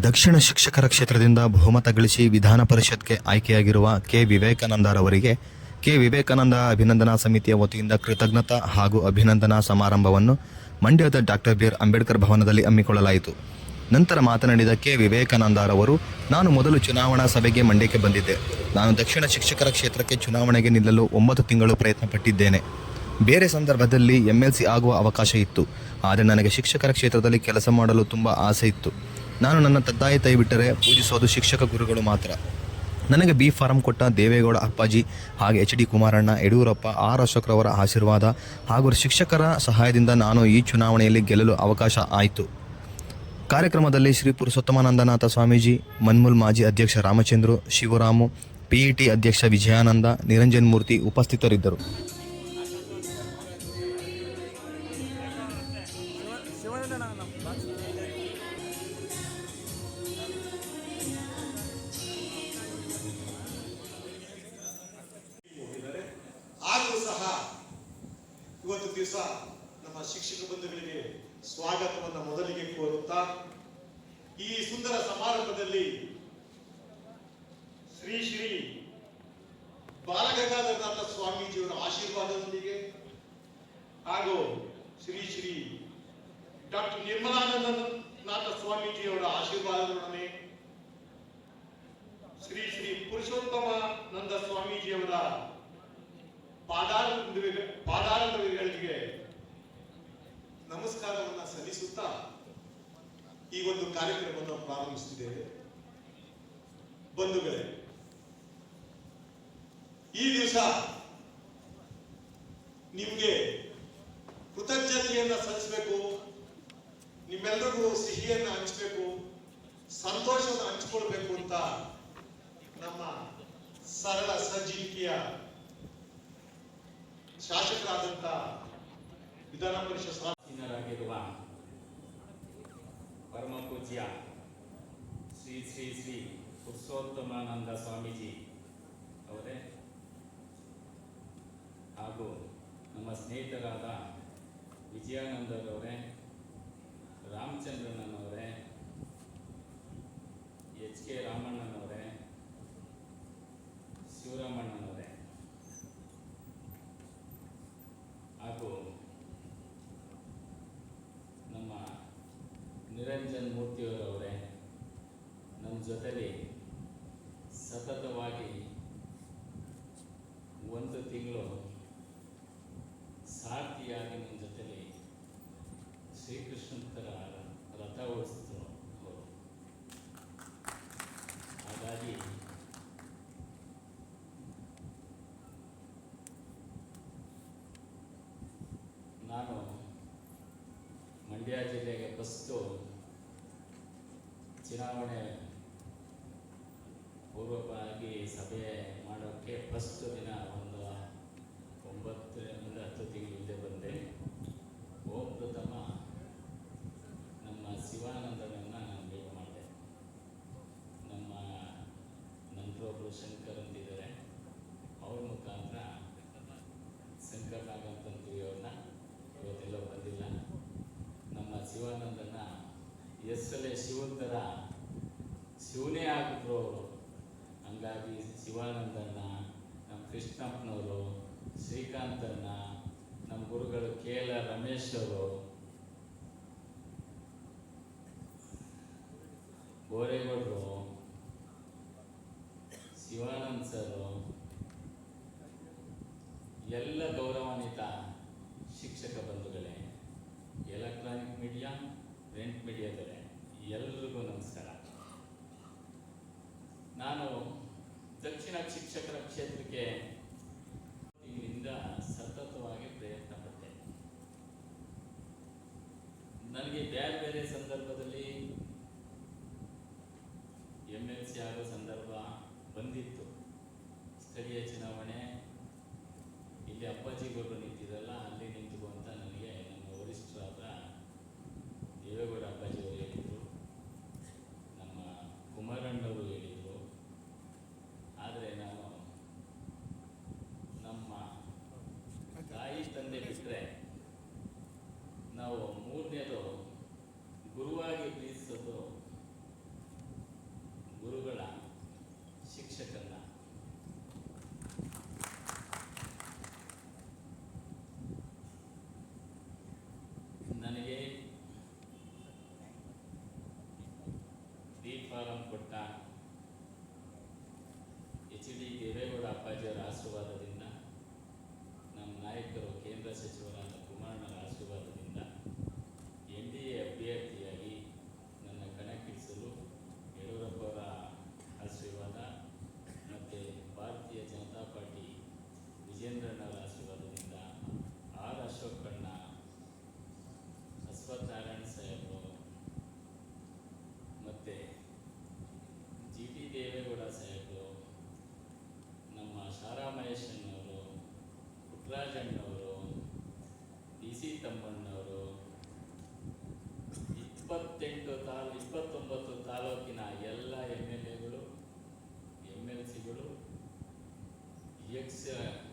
ದಕ್ಷಿಣ ಶಿಕ್ಷಕರ ಕ್ಷೇತ್ರದಿಂದ ಬಹುಮತ ಗಳಿಸಿ ವಿಧಾನ ಪರಿಷತ್ಗೆ ಆಯ್ಕೆಯಾಗಿರುವ ಕೆ. ವಿವೇಕಾನಂದರವರಿಗೆ ಕೆ. ವಿವೇಕಾನಂದ ಅಭಿನಂದನಾ ಸಮಿತಿಯ ವತಿಯಿಂದ ಕೃತಜ್ಞತಾ ಹಾಗೂ ಅಭಿನಂದನಾ ಸಮಾರಂಭವನ್ನು ಮಂಡ್ಯದ ಡಾಕ್ಟರ್ ಬಿ. ಆರ್. ಅಂಬೇಡ್ಕರ್ ಭವನದಲ್ಲಿ ಹಮ್ಮಿಕೊಳ್ಳಲಾಯಿತು. ನಂತರ ಮಾತನಾಡಿದ ಕೆ. ವಿವೇಕಾನಂದರವರು ನಾನು ಮೊದಲು ಚುನಾವಣಾ ಸಭೆಗೆ ಮಂಡ್ಯಕ್ಕೆ ಬಂದಿದ್ದೆ. ನಾನು ದಕ್ಷಿಣ ಶಿಕ್ಷಕರ ಕ್ಷೇತ್ರಕ್ಕೆ ಚುನಾವಣೆಗೆ ನಿಲ್ಲಲು ಒಂಬತ್ತು ತಿಂಗಳು ಪ್ರಯತ್ನ ಪಟ್ಟಿದ್ದೇನೆ ಬೇರೆ ಸಂದರ್ಭದಲ್ಲಿ ಎಂ ಎಲ್ ಸಿ ಆಗುವ ಅವಕಾಶ ಇತ್ತು. ಆದರೆ ನನಗೆ ಶಿಕ್ಷಕರ ಕ್ಷೇತ್ರದಲ್ಲಿ ಕೆಲಸ ಮಾಡಲು ತುಂಬ ಆಸೆ ಇತ್ತು. ನಾನು ನನ್ನ ತದ್ದಾಯಿ ತಾಯಿ ಬಿಟ್ಟರೆ ಪೂಜಿಸೋದು ಶಿಕ್ಷಕ ಗುರುಗಳು ಮಾತ್ರ. ನನಗೆ ಬಿ ಫಾರಂ ಕೊಟ್ಟ ದೇವೇಗೌಡ ಅಪ್ಪಾಜಿ ಹಾಗೆ ಎಚ್ ಡಿ ಕುಮಾರಣ್ಣ, ಯಡಿಯೂರಪ್ಪ ಆರ್ ಅಶೋಕ್ರವರ ಆಶೀರ್ವಾದ ಹಾಗೂ ಶಿಕ್ಷಕರ ಸಹಾಯದಿಂದ ನಾನು ಈ ಚುನಾವಣೆಯಲ್ಲಿ ಗೆಲ್ಲಲು ಅವಕಾಶ ಆಯಿತು. ಕಾರ್ಯಕ್ರಮದಲ್ಲಿ ಶ್ರೀ ಪುರುಷೋತ್ತಮಾನಂದನಾಥ ಸ್ವಾಮೀಜಿ, ಮನ್ಮುಲ್ ಮಾಜಿ ಅಧ್ಯಕ್ಷ ರಾಮಚಂದ್ರು, ಶಿವರಾಮು ಪಿಇಟಿ ಅಧ್ಯಕ್ಷ ವಿಜಯಾನಂದ, ನಿರಂಜನ್ ಮೂರ್ತಿ ಉಪಸ್ಥಿತರಿದ್ದರು. ದಿವಸ ನಮ್ಮ ಶಿಕ್ಷಕ ಬಂಧುಗಳಿಗೆ ಸ್ವಾಗತವನ್ನು ಮೊದಲಿಗೆ ಕೋರುತ್ತಾ, ಈ ಸುಂದರ ಸಮಾರಂಭದಲ್ಲಿ ಶ್ರೀ ಶ್ರೀ ಬಾಲಗಂಗಾಧರನಾಥ ಸ್ವಾಮೀಜಿಯವರ ಆಶೀರ್ವಾದದೊಂದಿಗೆ ಹಾಗೂ ಶ್ರೀ ಶ್ರೀ ಡಾಕ್ಟರ್ ನಿರ್ಮಲಾನಂದನಾಥ ಸ್ವಾಮೀಜಿಯವರ ಆಶೀರ್ವಾದದೊಡನೆ ಶ್ರೀ ಶ್ರೀ ಪುರುಷೋತ್ತಮ ನಂದ ಸ್ವಾಮೀಜಿಯವರ ಪಾದಾರ ಪಾದಾರಗಳಿಗೆ ನಮಸ್ಕಾರವನ್ನ ಈ ಒಂದು ಕಾರ್ಯಕ್ರಮವನ್ನು ಪ್ರಾರಂಭಿಸುತ್ತಿದ್ದೇವೆ ಬಂಧುಗಳೇ, ಈ ದಿವಸ ನಿಮಗೆ ಕೃತಜ್ಞತೆಯನ್ನ ಸಲ್ಲಿಸಬೇಕು ನಿಮ್ಮೆಲ್ಲರಿಗೂ ಸಿಹಿಯನ್ನ ಹಂಚಬೇಕು, ಸಂತೋಷವನ್ನು ಹಂಚಿಕೊಳ್ಬೇಕು ಅಂತ ನಮ್ಮ ಸರಳ ಸಜ್ಜಿಕೆಯ ಶಾಸಕರಾದಂತ ವಿಧಾನ ಪರಿಷತ್ ಅಧೀನರಾಗಿರುವ ಪರಮ ಪೂಜ್ಯ ಶ್ರೀ ಶ್ರೀ ಶ್ರೀ ಪುರುಷೋತ್ತಮಾನಂದ ಸ್ವಾಮೀಜಿ ಅವರೇ? ಹಾಗೂ ನಮ್ಮ ಸ್ನೇಹಿತರಾದ ವಿಜಯಾನಂದರವರೇ ರಾಮಚಂದ್ರಣ್ಣನವರೇ ಎಚ್ ಕೆ ರಾಮಣ್ಣನವರೇ ಶಿವರಾಮಣ್ಣನವರೇ ಹಾಗೂ ನಮ್ಮ ನಿರಂಜನ್ ಮೂರ್ತಿಯವರವರೇ ನಮ್ಮ ಜೊತೆಲಿ ಸತತವಾಗಿ ಒಂದು ತಿಂಗಳು ಸಾರ್ಥಿಯಾಗಿ ನನ್ನ ಜೊತೆಲಿ ಶ್ರೀಕೃಷ್ಣ ಥರ ರಥ ಓಡಿಸಿದ್ರು ಅವರು ಹಾಗಾಗಿ ನಾನು ಮಂಡ್ಯ ಜಿಲ್ಲೆಗೆ ಫಸ್ಟು ಚುನಾವಣೆ. ಪೂರ್ವಕವಾಗಿ ಸಭೆ ಮಾಡೋಕ್ಕೆ ಫಸ್ಟ್ ಶಿವನ ಥರ ಶಿವನೇ ಆಗಿದ್ರು ಅವರು. ಹಂಗಾಗಿ ಶಿವಾನಂದಣ್ಣ ನಮ್ಮ ಕೃಷ್ಣಪ್ಪನವರು ಶ್ರೀಕಾಂತಣ್ಣ ನಮ್ಮ ಗುರುಗಳು ಕೆ ಎಲ್ ಆರ್ ರಮೇಶ್ ಅವರು, ಬೋರೇಗೌಡರು ಶಿವಾನಂದ್ ಸರು ಎಲ್ಲ ಗೌರವಾನ್ವಿತ ಶಿಕ್ಷಕ ಬಂಧುಗಳೇ ಎಲೆಕ್ಟ್ರಾನಿಕ್ ಮೀಡಿಯಾ ಪ್ರಿಂಟ್ ಮೀಡಿಯಾದವರೇ ಎಲ್ರಿಗೂ ನಮಸ್ಕಾರ ನಾನು ದಕ್ಷಿಣ ಶಿಕ್ಷಕರ ಕ್ಷೇತ್ರಕ್ಕೆ ಇಲ್ಲಿಂದ ಸತತವಾಗಿ ಪ್ರಯತ್ನ ಪಟ್ಟೆ. ನನಗೆ ಬೇರೆ ಬೇರೆ ಸಂದರ್ಭದಲ್ಲಿ ಎಂ ಎಲ್ ಸಿ ಆಗೋ ಬಂದಿತ್ತು ಸ್ಥಳೀಯ ಚುನಾವಣೆ ಇಲ್ಲಿ ಅಪ್ಪಾಜಿ ಗೌಡರು ನಿಂತಿದ್ರಲ್ಲ ಅಲ್ಲಿ ನಿಂತು ಅಂತ ನನಗೆ ನಮ್ಮ ವರಿಷ್ಠರಾದ ದೇವೇಗೌಡ ಅಪ್ಪಾಜಿ ಅವರು ಹೇಳಿದರು ನಮ್ಮ ಕುಮಾರಣ್ಣವರು ಹೇಳಿದರು ಆದರೆ ನಾನು ಕೊಟ್ಟ ಎಚ್ ಡಿ ಅಪ್ಪಾಜಿಯವರ ಆಶೀರ್ವಾದದಿಂದ ನಮ್ಮ ನಾಯಕರು ಕೇಂದ್ರ ಸಚಿವರಾದ ಕುಮಾರಣ್ಣರ ಆಶೀರ್ವಾದದಿಂದ ಎಕ್ಸ್ ಎಂ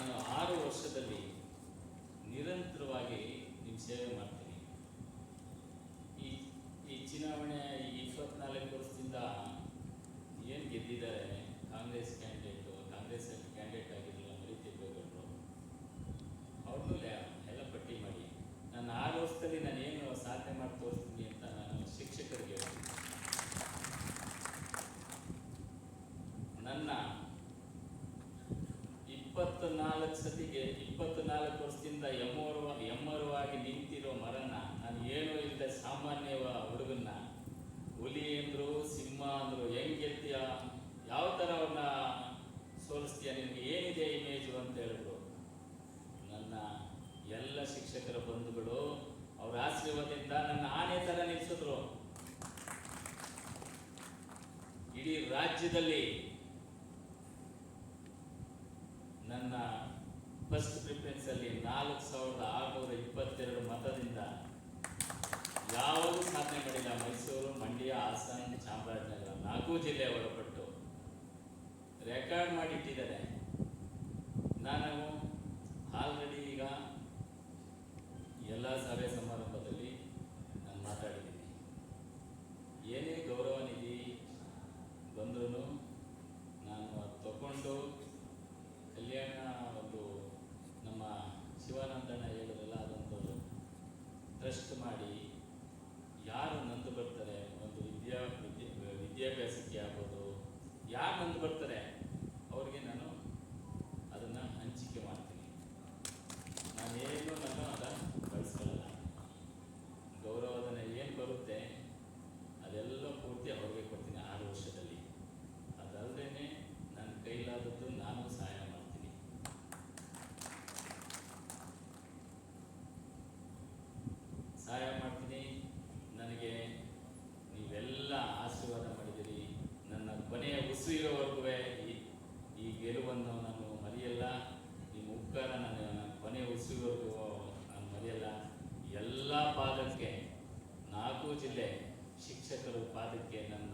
ನಾನು ಆರು ವರ್ಷದಲ್ಲಿ ನಿರಂತರವಾಗಿ ನಿಮ್ಮ ಸೇವೆ ಮಾಡ್ತೀನಿ. ಈ ಈ ಚುನಾವಣೆ ಇಪ್ಪತ್ನಾಲ್ಕು ವರ್ಷದಿಂದ ಏನು ಗೆದ್ದಿದ್ದಾರೆ? ಕಾಂಗ್ರೆಸ್ ಕ್ಯಾಂಡಿಡೇಟು ಕಾಂಗ್ರೆಸ್ ಕ್ಯಾಂಡಿಡೇಟ್ ಆಗಿರಲಿಲ್ಲ ಮರಿತಿರ್ಬೇಕರು ಅವ್ರನ್ನೂ ಎಲ್ಲ ಪಟ್ಟಿ ಮಾಡಿ. ನಾನು ಆರು ವರ್ಷದಲ್ಲಿ ನಾನು ಏನು ಸಾಧನೆ ಮಾಡಿ ತೋರಿಸ್ತೀನಿ ಅಂತ ನಾನು ಶಿಕ್ಷಕರಿಗೆ ನನ್ನ ಇಪ್ಪತ್ತು ನಾಲ್ಕು ಸತಿಗೆ ಇಪ್ಪತ್ತು ನಾಲ್ಕು ವರ್ಷದಿಂದ ಎಮ್ಮರು ಎಮ್ಮರವಾಗಿ ನಿಂತಿರೋ ಮರನ ನಾನು ಏನೂ ಇಲ್ಲದೆ ಸಾಮಾನ್ಯ ಹುಡುಗನ್ನ. ಹುಲಿ ಅಂದ್ರು ಸಿಂಹ ಅಂದ್ರು ಹೆಂಗ್ ಗೆಲ್ತೀಯ ಯಾವ ಥರ ಅವ್ರನ್ನ ಸೋಲಿಸ್ತೀಯ? ನಿನಗೆ ಏನಿದೆ ಇಮೇಜು ಅಂತ ಹೇಳಿದ್ರು. ನನ್ನ ಎಲ್ಲ ಶಿಕ್ಷಕರ ಬಂಧುಗಳು ಅವ್ರ ಆಶೀರ್ವಾದದಿಂದ ನನ್ನ ಆನೆ ಥರ ನಿಲ್ಲಿಸಿದ್ರು ಇಡೀ ರಾಜ್ಯದಲ್ಲಿ ಯಾವಾಗೂ ಸಾಧನೆ ಮಾಡಿಲ್ಲ ಮೈಸೂರು ಮಂಡ್ಯ, ಹಾಸನ, ಚಾಮರಾಜನಗರ ನಾಲ್ಕು ಜಿಲ್ಲೆ ಒಳಪಟ್ಟು ರೆಕಾರ್ಡ್ ಮಾಡಿ ಇಟ್ಟಿದ್ದಾರೆ ನಾನು ಆಲ್ರೆಡಿ ಸಹಾಯ ಮಾಡ್ತೀನಿ. ನನಗೆ ನೀವೆಲ್ಲ ಆಶೀರ್ವಾದ ಮಾಡಿದ್ದೀರಿ. ನನ್ನ ಕೊನೆಯ ಉಸು ಇರೋವರೆಗೂ ಈ ಗೆಲುವನ್ನು ನಾನು ಮರೆಯಲ್ಲ. ನಿಮ್ಮ ಉಪಕಾರ ನನ್ನ ಕೊನೆಯ ಉಸಿರುವರೆಗೂ ನಾನು ಮರೆಯಲ್ಲ. ಎಲ್ಲ ಪಾದಕ್ಕೆ ನಾಲ್ಕು ಜಿಲ್ಲೆ ಶಿಕ್ಷಕರು ಪಾದಕ್ಕೆ ನನ್ನ